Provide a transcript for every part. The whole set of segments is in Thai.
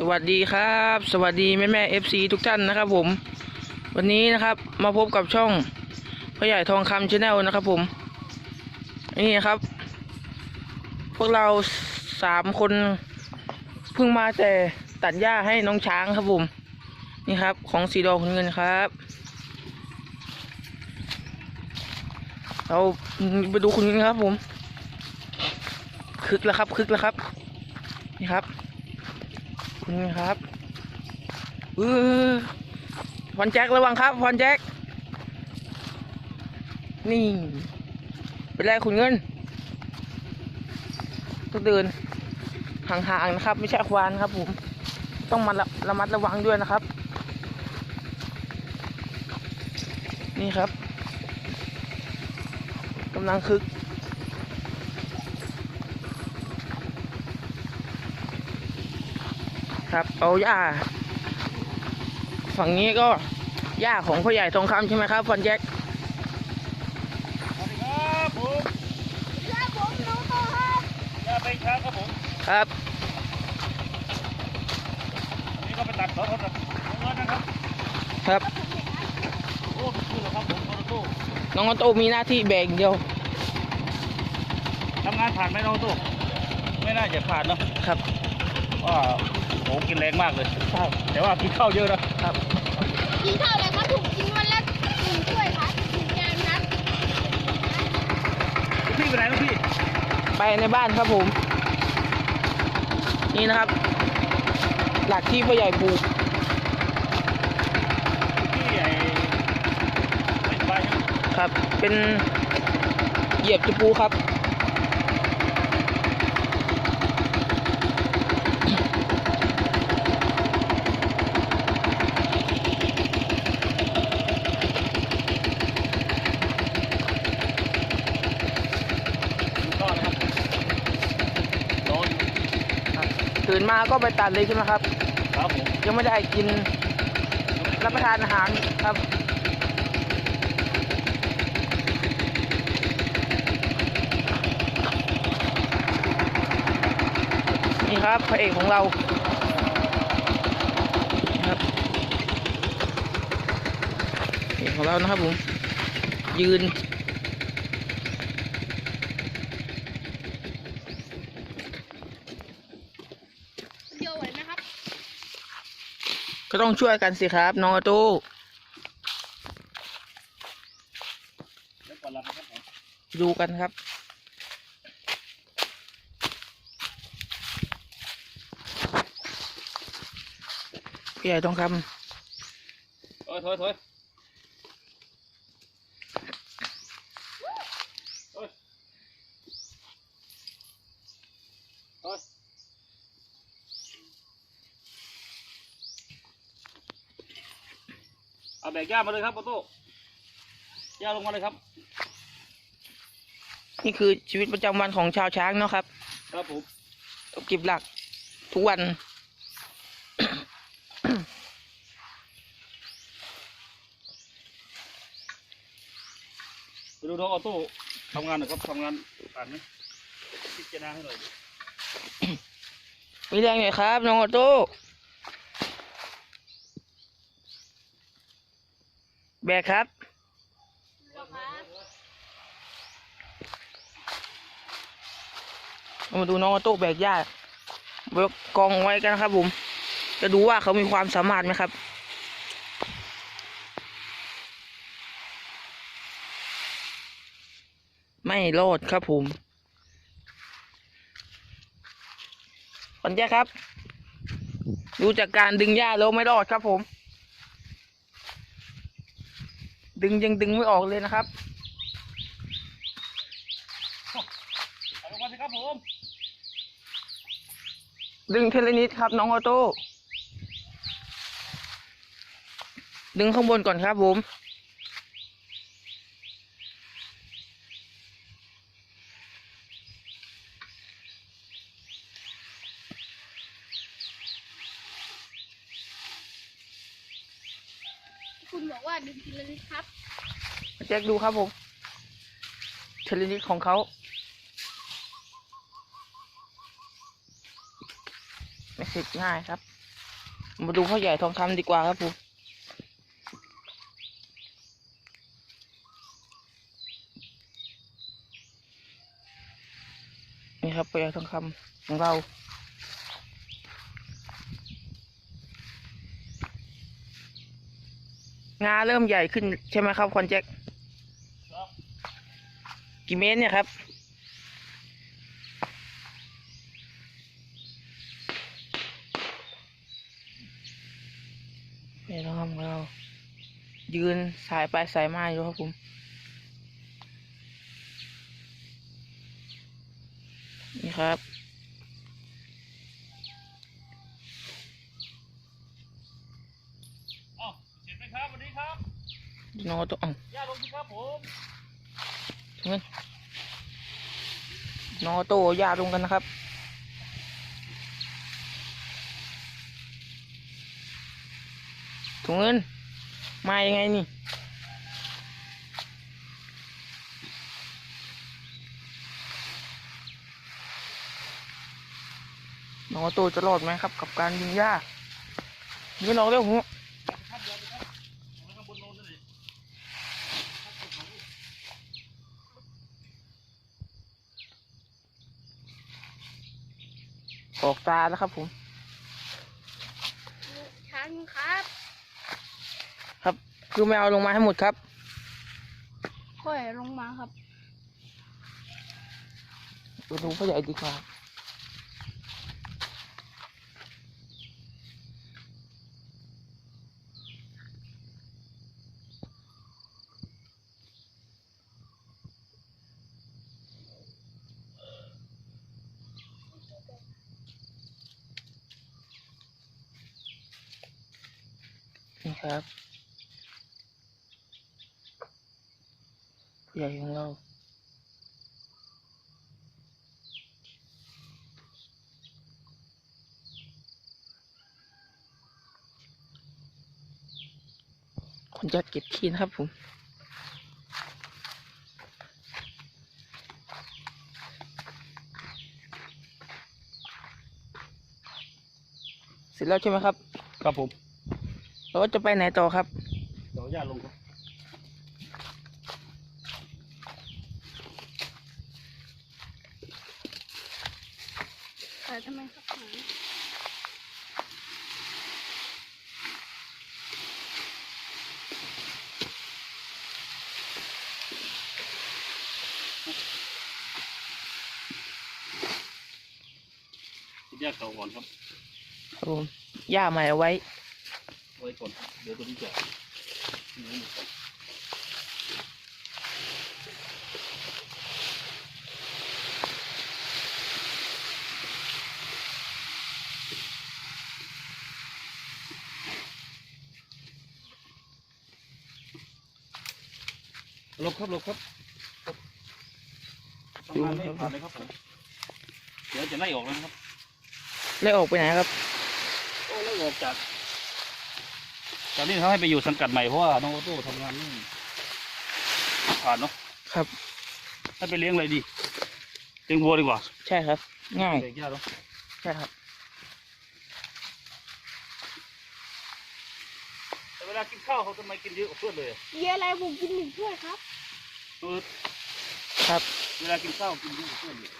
สวัสดีครับ สวัสดีแม่แม่เอฟซีทุกท่านนะครับผม วันนี้นะครับมาพบกับช่องพ่อใหญ่ทองคำชาแนลนะครับผม นี่ครับ พวกเราสามคนเพิ่งมาแต่ตัดหญ้าให้น้องช้างครับผม นี่ครับ ของสีดอคุณเงินครับ เราไปดูคุณเงินครับผมคึกแล้วครับคึกแล้วครับ นครับเออพรแจ็คระวังครับพรแจ็คนี่ เป็นไรคุณเงินต้องเดินห่างๆนะครับ ไม่ใช่ควานครับผมต้องมาระมัดระวังด้วยนะครับ นี่ครับกำลังคึก ครับ เอาหญ้า ฝั่งนี้ก็หญ้าของพ่อใหญ่ทองคำใช่ไหมครับพรแจ็คสวัสดีครับผมครับผมน้องโตครับยาเป็นช้างครับผม ครับวันนี้ก็ไปตัดเขาเขาตัดเงินนะครับ ครับ โอ้คือเหรอครับผมโอโต้น้องออโต้มีหน้าที่แบกอย่างเดียวทำงานผ่านไหมน้องโอโต้ไม่น่าจะผ่านเนาะ ครับว่า โหกินแรงมากเลย ใช่ แต่ว่ากินข้าวเยอะนะครับ กินข้าวเลยครับถูกกินวันละหนึ่งถ้วยครับหนึ่งจานครับลูกพี่ไปไหนลูกพี่ ไปในบ้านครับผม นี่นะครับ หลักที่พ่อใหญ่ปลูกลูกพี่ไอ้ไม่สบายใช่ไหมครับ เป็นเหยียบตะปูครับ ดูก้อนนะครับร้อน ตื่นมา ก็ไปตัดเลยใช่ไหมครับ ครับผมยังไม่ได้กินรับประทานอาหารครับ นี่ครับพระเอกของเราครับพระเอกของเรานะครับผมยืน เดียวไหวไหมครับ ก็ต้องช่วยกันสิครับ น้องออโต้ดูกันครับ พี่ใหญ่ทองคถอยถอยถอยถอยถอยเอา แบกย่ามาเลยครับโอโต้ย่าลงมาเลยครับำนี่คือชีวิตประจำวันของชาวช้างเนาะครับครับผมต้องเก็บหลัก ทุกวัน ไปดูน้องออโต้ทำงานหน่อยครับทำงานผ่านไหมพิจารณาให้หน่อย มีแรงหน่อยครับ น้องออโต้ แบกครับเรามาดูน้องออโต้แบกหญ้าไว้กองไว้กันนะครับผม จะดูว่าเขามีความสามารถไหมครับไม่รอดครับผมปัญญาครับ ดูจากการดึงหญ้าแล้วไม่รอดครับผม ดึงยังดึงไม่ออกเลยนะครับเอาลงมาสิครับผมดึงเทเลนิดครับ น้องออโต้ดึงข้างบนก่อนครับผม คุณบอกว่าดึงทีละนิด ครับแจ็คดูครับผมเทเลนิดของเขาไม่สร็จง่ายครับ มาดูพ่อใหญ่ทองคำดีกว่าครับผมนี่ครับพ่อใหญ่ทองคำของเรา งาเริ่มใหญ่ขึ้นใช่ไหมครับคอนแจ็คกี่เมตรเนี่ยครับนี่นะครับเรา ยืนสายไปสายมาอยู่ครับผมนี่ครับ อ้าวเสร็จไหม ครับสวัสดีครับน้องก็ต้องเอาย่าลงสิครับผมเงินน้องออโต้ยาลงกันนะครับถุงเงินมายังไงนี่น้องออโต้จะรอดไหมครับ กับการยิงหญ้ายิงน้องเร็วหัว ครับเดี๋ยวนะครับเอาไว้ข้างบนโน้นนั่นเลย ออกตาแล้วครับผมชันครับ ครับ คือไม่เอาลงมาให้หมดครับ ค่อยลงมาครับไปดูพ่อใหญ่ดีกว่า ครับ ผู้ใหญ่ของเราคนจะเก็บขี้นะครับผมเสร็จแล้วใช่ไหมครับ ครับผม แล้วจะไปไหนต่อครับเดี๋ยวย่าลงครับแต่ทำไมครับหมาย่าเก่าก่อนครับครับผมย่าใหม่เอาไว้ไว้ก่อนครับเดี๋ยวตัวนี้จะนี่หมดก่อนหลบครับหลบครับทำงานไม่ผ่านเลยครับผมเดี๋ยวจะไล่ออกแล้วนะครับได้ออกไปไหนครับ โอ้ไล่ออกจาก ตอนนี้เขาให้ไปอยู่สังกัดใหม่เพราะว่าน้องโอโต้ทำงานนี่ผ่านเนาะครับให้ไปเลี้ยงอะไรดีเลี้ยงวัวดีกว่าใช่ครับ ง่ายเด็กยากเนาะใช่ครับแต่เวลากินข้าวเขาทำไมกินเยอะกว่าเพื่อนเลยอะเยอะอะไรผมกินหนึ่งถ้วยครับเออครับ เวลากินข้าวกินเยอะกว่าเพื่อนเลย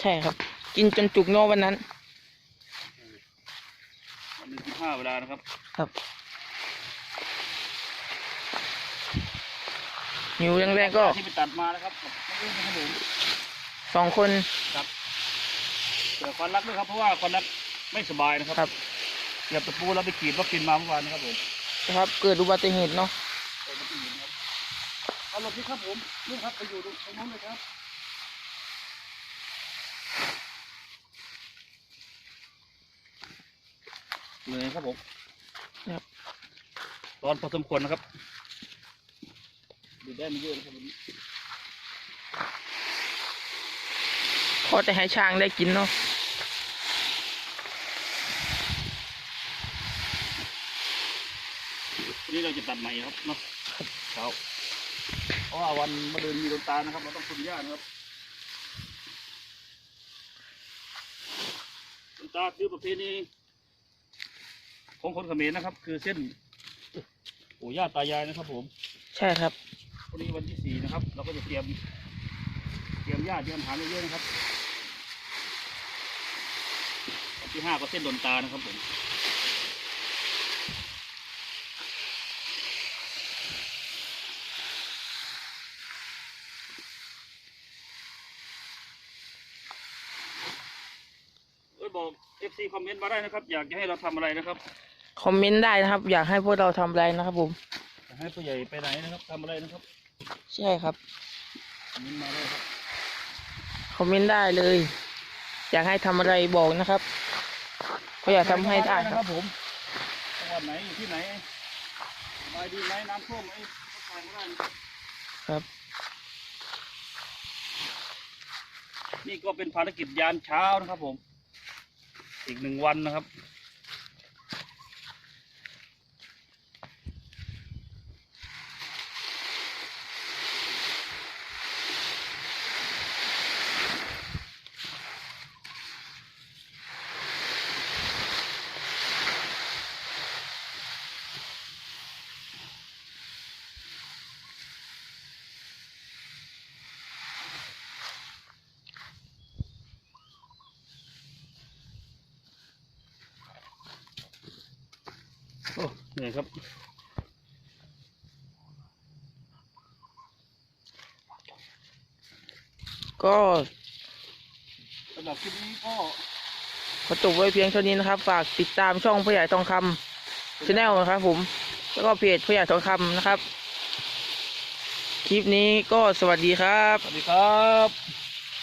ใช่ครับ กินจนจุกโนวันนั้น วันหนึงกินห้าเวลานะครับ ครับ หิวแรงๆก็ที่ไปตัดมานะครับไม่รู้นะครับผมสองคนเดี๋ยวควันรักด้วยครับเพราะว่าควันรักไม่สบายนะครับครับเหยียบตะปูแล้วไปกรีดวัคซีนมาเมื่อวานนะครับผมนะครับเกิดอุบัติเหตุเนาะเอามาที่นี่นะครับเอาหลบที่ครับผมนี่ครับไปอยู่ตรงนู้นเลยครับเหนื่อยครับผมครับร้อนพอสมควรนะครับ ดูได้ไม่เยอะนะครับวันนี้พอจะให้ช้างได้กินเนาะวันนี้เราจะตัดใหม่ครับเนาะเช้าเพราะว่าวันมาเดินมีดนตานะครับ เราต้องคุมหญ้านะครับดนตาคือประเพณีของคนเขมรนะครับ คือเส้นปู่ย่าตายายนะครับผม ใช่ครับ วันนี้วันที่สี่นะครับ เราก็จะเตรียม เตรียมหญ้าเตรียมอาหารเยอะๆนะครับวันที่ห้าก็เส้นดนตานะครับผมเอ้ยบอกเอฟซีคอมเมนต์มาได้นะครับ อยากจะให้เราทำอะไรนะครับ คอมเมนต์ได้นะครับ อยากให้พวกเราทำอะไรนะครับผม อยากให้ผู้ใหญ่ไปไหนนะครับทำอะไรนะครับ ใช่ครับคอมเมนต์มาได้ครับ คอมเมนต์ได้เลย อยากให้ทำอะไรบอกนะครับก็อยากทำให้ได้นะคครัรับบผมจังหวัดไหนอยู่ที่ไหนสบายดีไหมน้ำท่วมไหมก็ถ่ายมาได้นะครับครับ นี่ก็เป็นภารกิจยามเช้านะครับผม อีกหนึ่งวันนะครับ นื่ครับ ก็สำหรับคลิปนี้ก็ขอจบไว้เพียงเท่านี้นะครับ ฝากติดตามช่องพ่อใหญ่ทองคำชาแนลนะครับผม แล้วก็เพจพ่อใหญ่ทองคำนะครับ คลิปนี้ก็สวัสดีครับ สวัสดีครับ